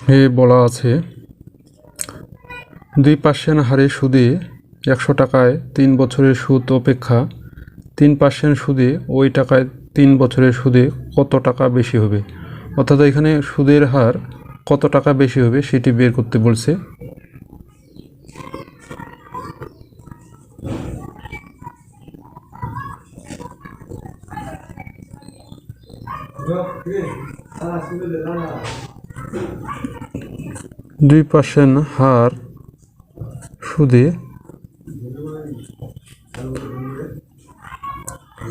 এ বলা আছে, দুই পার্সেন্ট হারে সুদে একশো টাকায় তিন বছরের সুদ অপেক্ষা, তিন পার্সেন্ট সুদে ওই টাকায় তিন বছরের সুদে কত টাকা বেশি হবে? অর্থাৎ এখানে সুদের হার কত টাকা বেশি হবে সেটি বের করতে বলছে। দুই পার্সেন্ট হার সুদে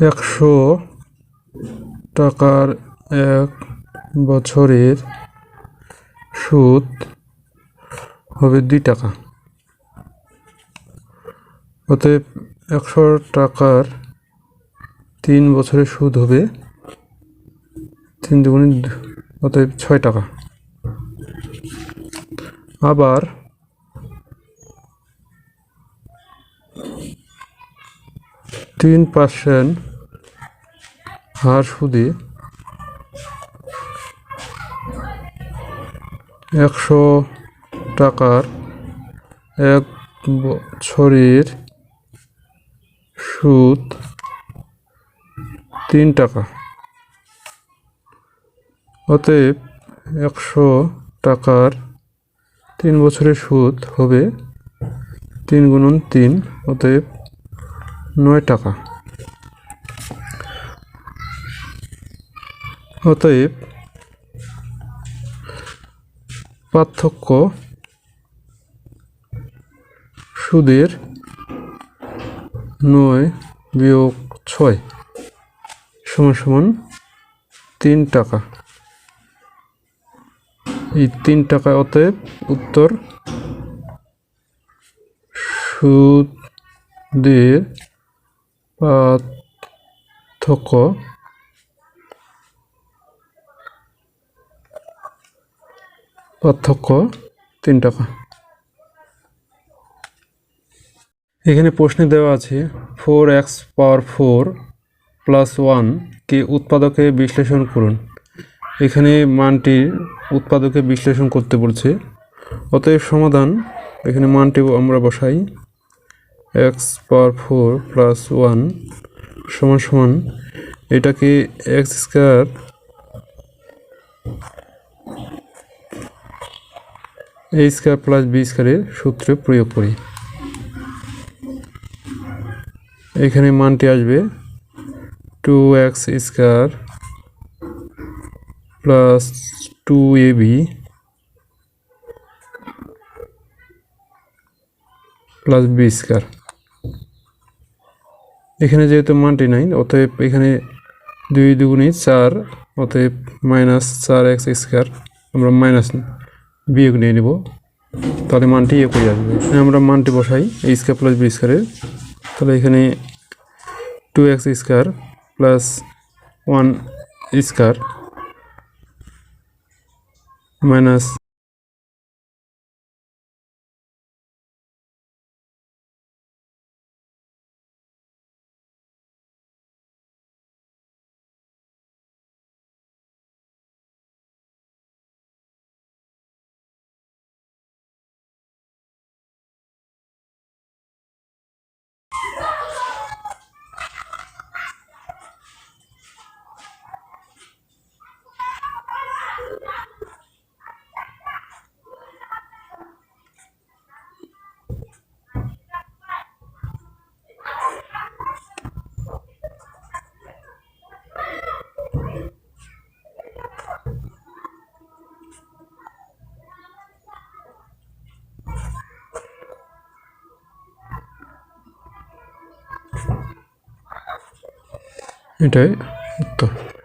একশো টাকার এক বছরের সুদ হবে দুই টাকা। অতএব একশো টাকার তিন বছরের সুদ হবে তিন দুগুণে অতএব ছয় টাকা। আবার তিন পার্সেন্ট হার সুদে একশো টাকার এক বছরের সুদ তিন টাকা। অতএব একশো টাকার তিন বছরের সুদ হবে তিন গুণন তিন, অতএব নয় টাকা। অতএব পার্থক্য সুদের নয় বিয়োগ ছয় সমান সমান তিন টাকা। এই তিন টাকা অতএব। উত্তর সুদের পার্থক্য। পার্থক্য, তিন টাকা। এখানে প্রশ্নে দেওয়া আছে, four x power four plus one কে উৎপাদকে বিশ্লেষণ করুন। এখানে মানটি উৎপাদকে বিশ্লেষণ করতে বলছে। অতএব সমাধান, এখানে মানটি আমরা বসাই। X power four plus one সমান সমান এটাকে x square a square plus b স্কোয়ারের সূত্রে প্রয়োগ করি। এখানে মানটি আসবে two x square plus two a b plus b square এখানে যেহেতু মানটি নাই, অতএব এখানে দুই দুগুণি চার, অতএব মাইনাস চার এক্স স্কোয়ার আমরা মাইনাস বিয়োগ নিয়ে নেব। তাহলে মানটি একই আসবে। আমরা মানটি বসাই এই স্কোয়ার প্লাস বি স্কোয়ারের তাহলে এখানে two x square plus one square minus এটাই